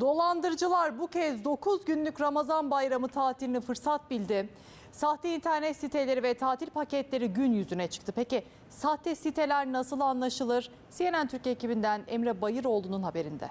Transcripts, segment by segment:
Dolandırıcılar bu kez 9 günlük Ramazan bayramı tatilini fırsat bildi. Sahte internet siteleri ve tatil paketleri gün yüzüne çıktı. Peki sahte siteler nasıl anlaşılır? CNN Türk ekibinden Emre Bayıroğlu'nun haberinde.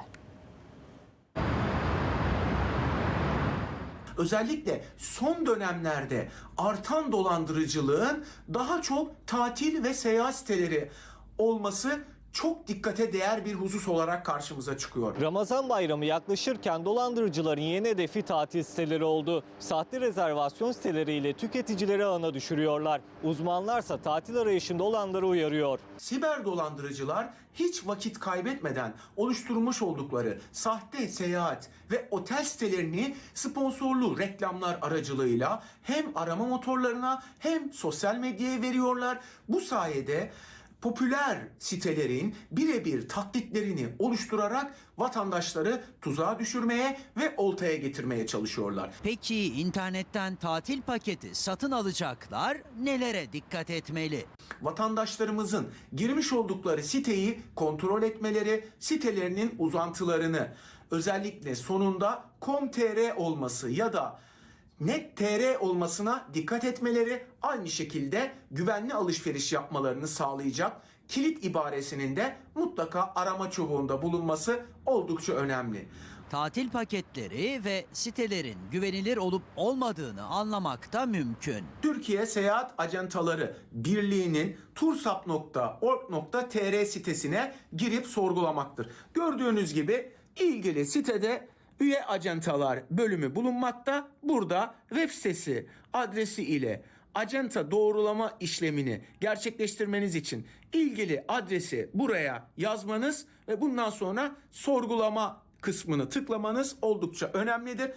Özellikle son dönemlerde artan dolandırıcılığın daha çok tatil ve seyahat siteleri olması çok dikkate değer bir husus olarak karşımıza çıkıyor. Ramazan bayramı yaklaşırken dolandırıcıların yeni hedefi tatil siteleri oldu. Sahte rezervasyon siteleriyle tüketicileri ağına düşürüyorlar. Uzmanlarsa tatil arayışında olanları uyarıyor. Siber dolandırıcılar hiç vakit kaybetmeden oluşturmuş oldukları sahte seyahat ve otel sitelerini sponsorlu reklamlar aracılığıyla hem arama motorlarına hem sosyal medyaya veriyorlar. Bu sayede popüler sitelerin birebir taklitlerini oluşturarak vatandaşları tuzağa düşürmeye ve oltaya getirmeye çalışıyorlar. Peki internetten tatil paketi satın alacaklar nelere dikkat etmeli? vatandaşlarımızın girmiş oldukları siteyi kontrol etmeleri, sitelerinin uzantılarını özellikle sonunda com.tr olması ya da net.tr olmasına dikkat etmeleri aynı şekilde güvenli alışveriş yapmalarını sağlayacak kilit ibaresinin de mutlaka arama çubuğunda bulunması oldukça önemli. Tatil paketleri ve sitelerin güvenilir olup olmadığını anlamak da mümkün. Türkiye Seyahat Ajantaları Birliği'nin tursap.org.tr sitesine girip sorgulamaktır. Gördüğünüz gibi ilgili sitede üye ajantalar bölümü bulunmakta. Burada web sitesi adresi ile acenta doğrulama işlemini gerçekleştirmeniz için ilgili adresi buraya yazmanız ve bundan sonra sorgulama kısmını tıklamanız oldukça önemlidir.